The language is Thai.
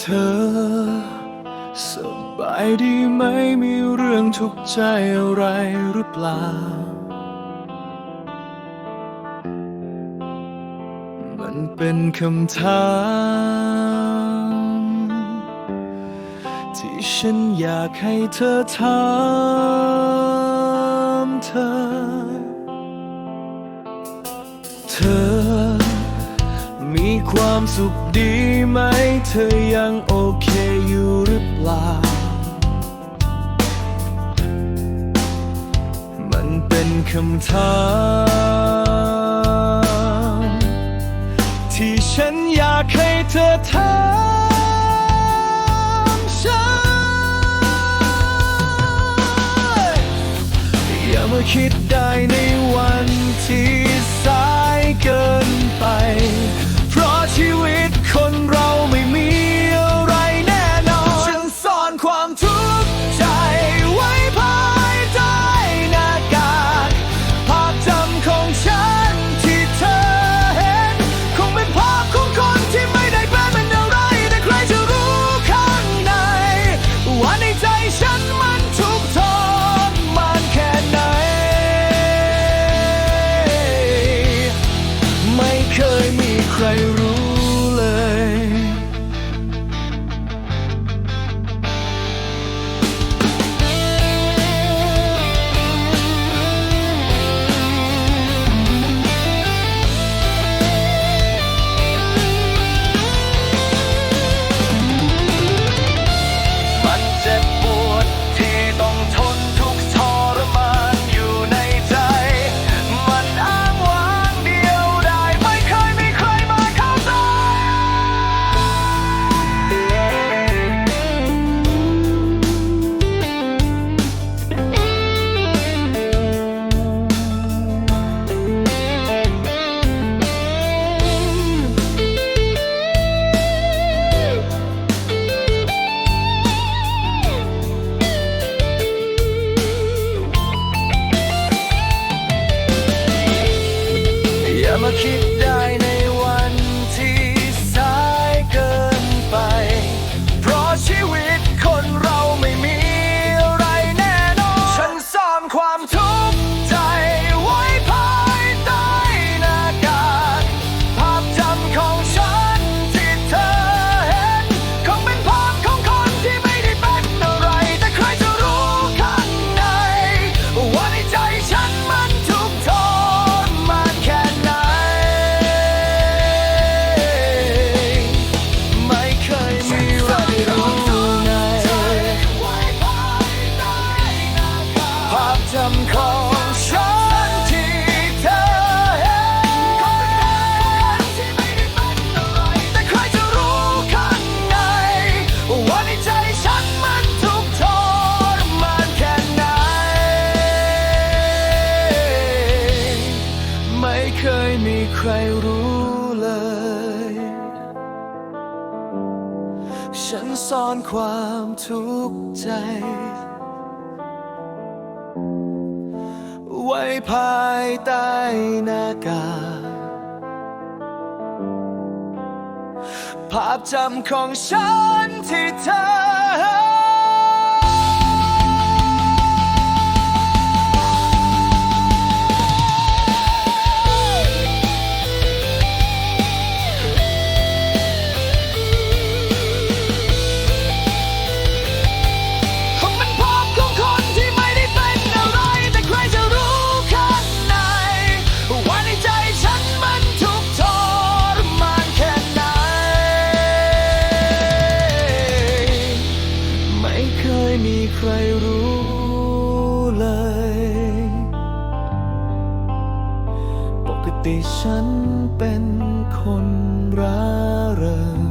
เธอ สบายดีไหมมีเรื่องทุกข์ใจอะไรหรือเปล่า มันเป็นคำถาม ที่ฉันอยากให้เธอถามเธอ เธอ มีความสุขดีไหม เธอยังโอเคอยู่หรือเปล่า มันเป็นคำถาม ที่ฉันอยากให้เธอถามฉันอย่ามาคิดได้ Ama ki ฉันซ่อนความทุกข์ใจ ไว้ภายใต้หน้ากากภาพจำของฉันที่เธอ ใครรู้เลย ปกติฉันเป็นคนร้าเริง